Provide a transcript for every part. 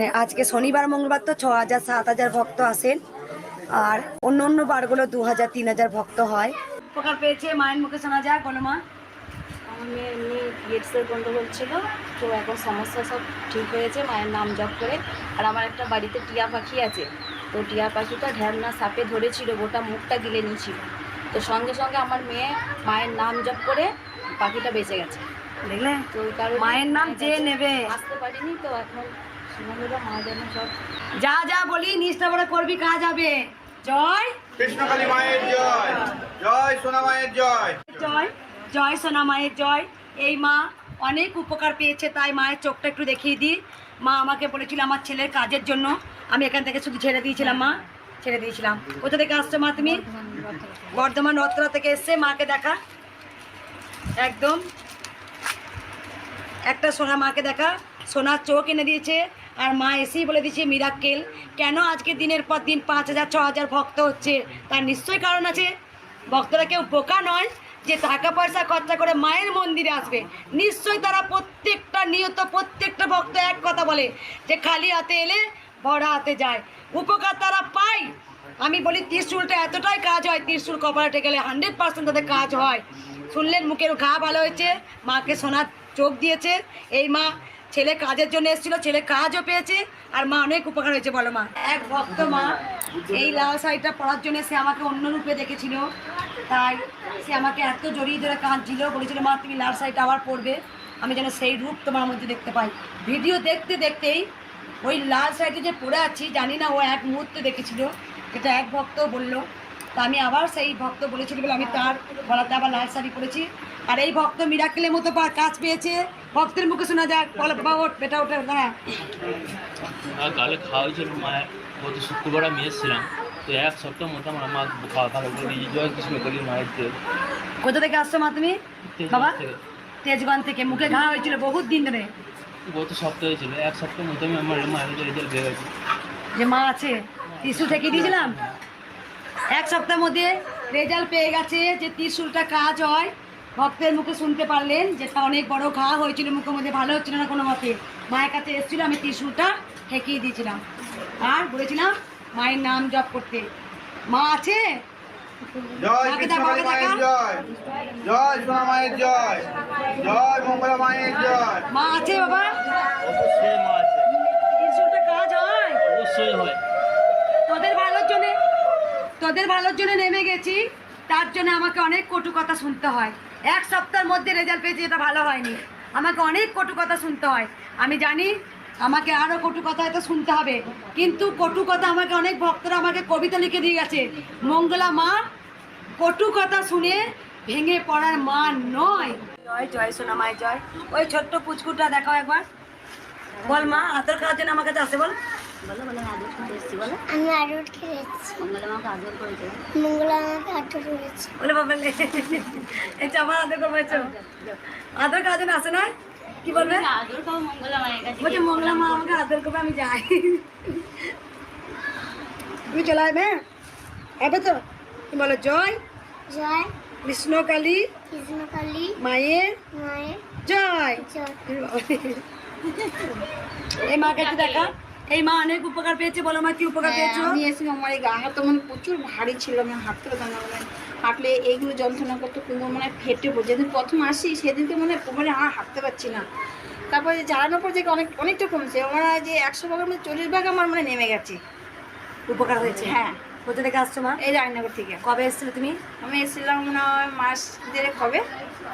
মানে আজকে শনিবার মঙ্গলবার তো ছ হাজার সাত হাজার ভক্ত আসেন। আর অন্য অন্য বারগুলো দু হাজার তিন হাজার ভক্ত হয়। উপকার পেয়েছে মায়ের মুখে শোনা যায় বলো মা আমার মেয়ে এমনি গন্ডগোল ছিল তো এখন সমস্যা সব ঠিক হয়েছে মায়ের নাম জপ করে। আর আমার একটা বাড়িতে টিয়া পাখি আছে তো টিয়া পাখিটা সাপে ধরেছিল গোটা মুখটা গিলে নিয়েছিল। তো সঙ্গে সঙ্গে আমার মেয়ে মায়ের নাম জপ করে পাখিটা বেঁচে গেছে। দেখলে? তো মায়ের নাম যে নেবে। আসতে পারিনি তো এখন যা যা বলি নিষ্ঠা করে করবি কাজ হবে। জয়। কৃষ্ণকালী মায়ের জয়। জয় সোনা মায়ের জয়। জয়। জয় সোনা মায়ের জয়। এই মা অনেক উপকার পেয়েছে তাই মায়ের চোখটা একটু দেখিয়ে দিই। মা আমাকে বলেছিল আমার ছেলের কাজের জন্য। আমি এখান থেকে শুধু ছেড়ে দিয়েছিলাম মা। ছেড়ে দিয়েছিলাম। কোথা থেকে আসছো মা তুমি? বর্ধমান রত্রা থেকে এসছে মাকে দেখা। একদম। একটা সোনা মাকে দেখা। সোনার চোখ এনে দিয়েছে আর মা এসেই বলে দিয়েছে, মিরাক্কেল, কেন আজকে দিনের পর দিন পাঁচ হাজার, ছ হাজার ভক্ত হচ্ছে? তার নিশ্চয়ই কারণ আছে। ভক্তরা কেউ বোকা নয় যে টাকা পয়সা খরচা করে মায়ের মন্দিরে আসবে। নিশ্চয়ই তারা প্রত্যেকটা নিয়ত, প্রত্যেকটা ভক্ত এক কথা বলে যে খালি হাতে এলে ভরা হাতে যায়। উপকার তারা পায়। আমি বলি, ত্রিশুলটা এতটাই কাজ হয়, ত্রিশুল কপারেটে গেলে হান্ড্রেড পার্সেন্ট তাদের কাজ হয়। শুনলেন, মুখের ঘা ভালো হয়েছে, মাকে সোনার চোখ দিয়েছে। এই মা ছেলে কাজের জন্য এসেছিল, ছেলে কাজও পেয়েছে, আর মা অনেক উপকার হয়েছে, বলো মা। এক ভক্ত মা, এই লাল শাড়িটা পরার জন্য সে আমাকে অন্য রূপে দেখেছিল। তাই সে আমাকে এত জড়িয়ে ধরে কাঁদছিল, বলেছিল, মা, তুমি লাল শাড়িটা আবার পরবে। আমি যেন সেই রূপ তোমার মধ্যে দেখতে পাই। ভিডিও দেখতে দেখতেই ওই লাল শাড়িটা যে পরে আছি, জানি না, ও এক মুহূর্তে দেখেছিল। এটা এক ভক্ত বলল, তা আমি আবার সেই ভক্ত বলেছিল বলে আমি তার গলাতে আবার লাল শাড়ি পরেছি। আর এই ভক্ত মিরাকেলের মতো কাজ পেয়েছে। ভক্তের মুখে শোনা যাক বলো বাবা ওঠ বেটা ওঠে আর কালে খাওয়া হয়েছিল মায়ের গত শুক্রবার আমি এসেছিলাম তো এক সপ্তাহ মতো আমার মা খাওয়া ভালো করে জয় কৃষ্ণ করি মায়ের কোথা থেকে আসছো মা তুমি? বাবা তেজগঞ্জ থেকে। মুখে ঘা হয়েছিল বহুত দিন ধরে। গত সপ্তাহে ছিল এক সপ্তাহ মতো আমি আমার মায়ের রেজাল্ট পেয়ে গেছি যে মা আছে ত্রিশুল থেকে দিয়েছিলাম? এক সপ্তাহের মধ্যে রেজাল্ট পেয়ে গেছে যে ত্রিশুলটা কাজ হয় ভক্তের মুখে শুনতে পারলেন যেটা অনেক বড় ঘা হয়েছিল মুখের মধ্যে ভালো হচ্ছিল না কোনো মতে মায়ের কাছে এসেছিল আমি ত্রিশুলটা ঠেকিয়ে দিয়েছিলাম। আর বলেছিলাম মায়ের নাম জপ করতে। মা আছে? জয় মায়ের দাও। জয়। জয় সোনা মায়ের জয়। জয় মঙ্গলা মায়ের জয়। মা আছে বাবা? অবশ্যই মা আছে। ত্রিশুলটা কাজ হয়? অবশ্যই হয়। তোদের ভালোর জন্য তোদের ভালোর জন্য নেমে গেছি তার জন্য আমাকে অনেক কটু কথা শুনতে হয়। এক সপ্তাহের মধ্যে রেজাল্ট পেয়েছি, এটা ভালো হয়নি। আমাকে অনেক কটু কথা শুনতে হয়। আমি জানি আমাকে আরও কটু কথা হয়তো শুনতে হবে, কিন্তু কটু কথা আমাকে অনেক ভক্তরা আমাকে কবিতা লিখে দিয়ে গেছে। মঙ্গলা মা, কটু কথা শুনে ভেঙে পড়ার মা নয়। জয় জয় সোনা মায় জয়। ওই ছোট্ট পুচকুটা দেখাও একবার। বল মা আদর খাওয়ার জন্য আমার কাছে আসে, বল। বলো বলো আদর করতে বলো আমি আরুট খেয়েছি মঙ্গলা মাকে আদর করেছে? মঙ্গলা আমাকে আটক করেছে। বলে বাবা এই চাপা আদর করবেছ আদর কাজ না আসে না? কি বলবে? আদর খাও মঙ্গলা মায়ের কাছে। বলছে মঙ্গলা মা আমাকে আদর করবে আমি যাই। তুমি চলে আসবে হ্যাঁ? হবে তো তুমি বলো জয়? জয়। কৃষ্ণকালী। কৃষ্ণকালী। মায়ের মায়ের জয়। জয়। এই মাকে একটু দেখা। এই মা অনেক উপকার পেয়েছে বলো মা কি উপকার পেয়েছ? হ্যাঁ, আমি এসে আমার এই গা তো মানে প্রচুর ভারী ছিল আমি হাঁটতে পারতাম না মানে হাঁটলে এইগুলো যন্ত্রণা করতো কিন্তু মানে ফেটে পড়ে যেদিন প্রথম আসি সেদিনকে মানে মানে আর হাঁটতে পারছি না। তারপরে জ্বালানোর পর যে অনেক অনেকটা কমছে আমার যে একশো ভাগের মধ্যে চল্লিশ ভাগ আমার মানে নেমে গেছে। উপকার হয়েছে? হ্যাঁ। কোথা থেকে আসছো মা? এই রায়নগর থেকে। কবে এসেছিলে তুমি? আমি এসেছিলাম মনে হয় মাস দেড়েক হবে।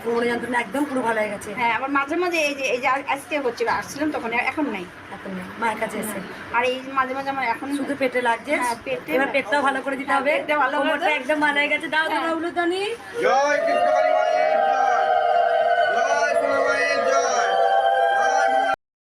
কোমরে যন্ত্রণা একদম পুরো ভালো হয়ে গেছে। হ্যাঁ আবার মাঝে মাঝে এই যে এই যে আজকে হচ্ছে আসছিলাম তখন এখন নাই। এখন নাই। মায়ের কাছে এসে। আর এই মাঝে মাঝে আমার এখন শুধু পেটে লাগছে? হ্যাঁ, পেটে এবার পেটটাও ভালো করে দিতে হ্যাঁ, হবে। ভালো। একদম ভালো হয়ে গেছে। দাও দাও হ্যাঁ। উলুদানি জয় কৃষ্ণকালী।